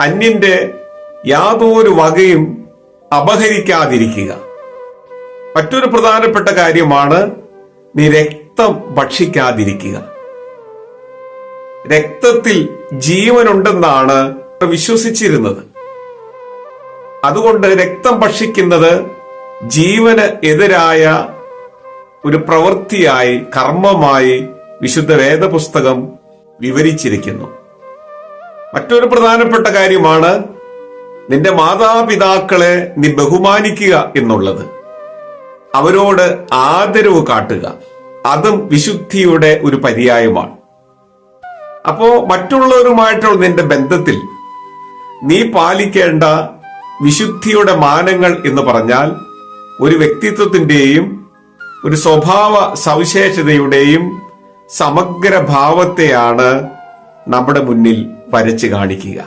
അന്യന്റെ യാതൊരു വകയും അപഹരിക്കാതിരിക്കുക. മറ്റൊരു പ്രധാനപ്പെട്ട കാര്യമാണ് നീ രക്തം ഭക്ഷിക്കാതിരിക്കുക. രക്തത്തിൽ ജീവനുണ്ടെന്നാണ് വിശ്വസിച്ചിരുന്നത്. അതുകൊണ്ട് രക്തം ഭക്ഷിക്കുന്നത് ജീവന് എതിരായ ഒരു പ്രവൃത്തിയായി കർമ്മമായി വിശുദ്ധ വേദപുസ്തകം വിവരിച്ചിരിക്കുന്നു. മറ്റൊരു പ്രധാനപ്പെട്ട കാര്യമാണ് നിന്റെ മാതാപിതാക്കളെ നീ ബഹുമാനിക്കുക എന്നുള്ളത്. അവരോട് ആദരവ് കാട്ടുക. അതും വിശുദ്ധിയുടെ ഒരു പര്യായമാണ്. അപ്പോ മറ്റുള്ളവരുമായിട്ടുള്ള നിന്റെ ബന്ധത്തിൽ നീ പാലിക്കേണ്ട വിശുദ്ധിയുടെ മാനങ്ങൾ എന്ന് പറഞ്ഞാൽ ഒരു വ്യക്തിത്വത്തിന്റെയും ഒരു സ്വഭാവ സവിശേഷതയുടെയും സമഗ്ര ഭാവത്തെയാണ് നമ്മുടെ മുന്നിൽ വരച്ചു കാണിക്കുക.